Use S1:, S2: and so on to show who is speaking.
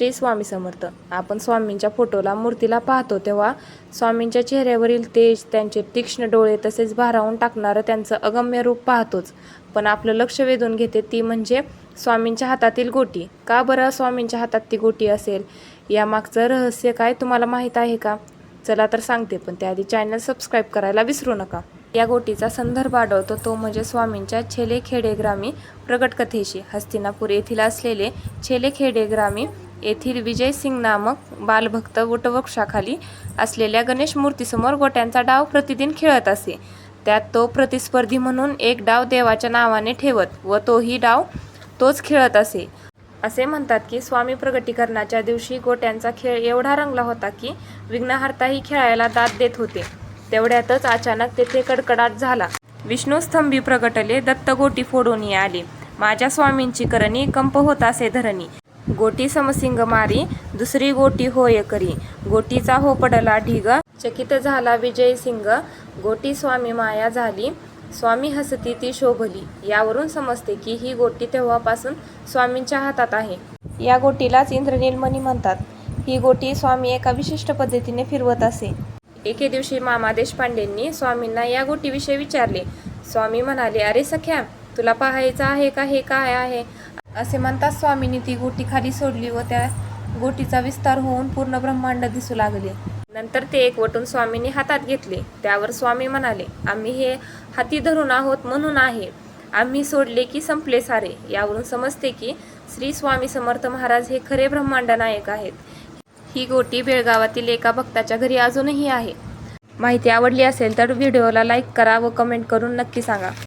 S1: श्री स्वामी समर्थ. आपण स्वामींच्या फोटोला मूर्तीला पाहतो तेव्हा स्वामींच्या चेहऱ्यावरील तेज त्यांचे तीक्ष्ण डोळे तसेच भारावून टाकणारं त्यांचं अगम्य रूप पाहतोच. पण आपलं लक्ष वेधून घेते ती म्हणजे स्वामींच्या हातातील गोटी. का बरं स्वामींच्या हातात ती गोटी असेल? यामागचं रहस्य काय तुम्हाला माहीत आहे का? चला तर सांगते पण त्याआधी चॅनल सबस्क्राईब करायला विसरू नका. या गोटीचा संदर्भ आढळतो तो म्हणजे स्वामींच्या छेले खेडेग्रामी प्रगट कथेशी हस्तिनापूर येथील असलेले छेले खेडेग्रामी येथील विजय सिंग नामक बालभक्त वटवृक्षाखाली असलेल्या गणेश मूर्तीसमोर गोट्यांचा डाव प्रतिदिन खेळत असे. त्यात तो प्रतिस्पर्धी म्हणून एक डाव देवाच्या नावाने ठेवत व तोही डाव तोच खेळत असे. असे म्हणतात की स्वामी प्रगटीकरणाच्या दिवशी गोट्यांचा खेळ एवढा रंगला होता की विघ्नहर्ताही खेळायला दाद देत होते. तेवढ्यातच अचानक तेथे कडकडाट झाला. विष्णू स्तंभी प्रगटले दत्त गोटी फोडून आले. माझ्या स्वामींची करणी कंप होत असे धरणी. गोटी समसिंग मारी दुसरी गोटी होय करी. गोटीचा हो पडला ढिग. चकित झाला विजय सिंग. गोटी स्वामी माया झाली. स्वामी हसती ती शोभली. यावरून समजते की ही गोटी तेव्हापासून स्वामींच्या हातात आहे. या गोटीलाच इंद्रनीलमणी म्हणतात. ही गोटी स्वामी एका विशिष्ट पद्धतीने फिरवत असे. एके दिवशी मामा देशपांडेंनी स्वामींना या गोटीविषयी विचारले. स्वामी म्हणाले अरे सख्या तुला पाहायचं आहे का? हे काय आहे? असे म्हणतात स्वामींनी ती गोटी खाली सोडली व त्या गोटीचा विस्तार होऊन पूर्ण ब्रह्मांड दिसू लागले. नंतर ते एकवटून स्वामींनी हातात घेतले. त्यावर स्वामी म्हणाले आम्ही हे हाती धरून आहोत म्हणून आहे. आम्ही सोडले की संपले सारे. यावरून समजते की श्री स्वामी समर्थ महाराज हे खरे ब्रह्मांड नायक आहेत. ही गोटी बेळगावातील एका भक्ताच्या घरी अजूनही आहे. माहिती आवडली असेल तर व्हिडिओला लाईक करा व कमेंट करून नक्की सांगा.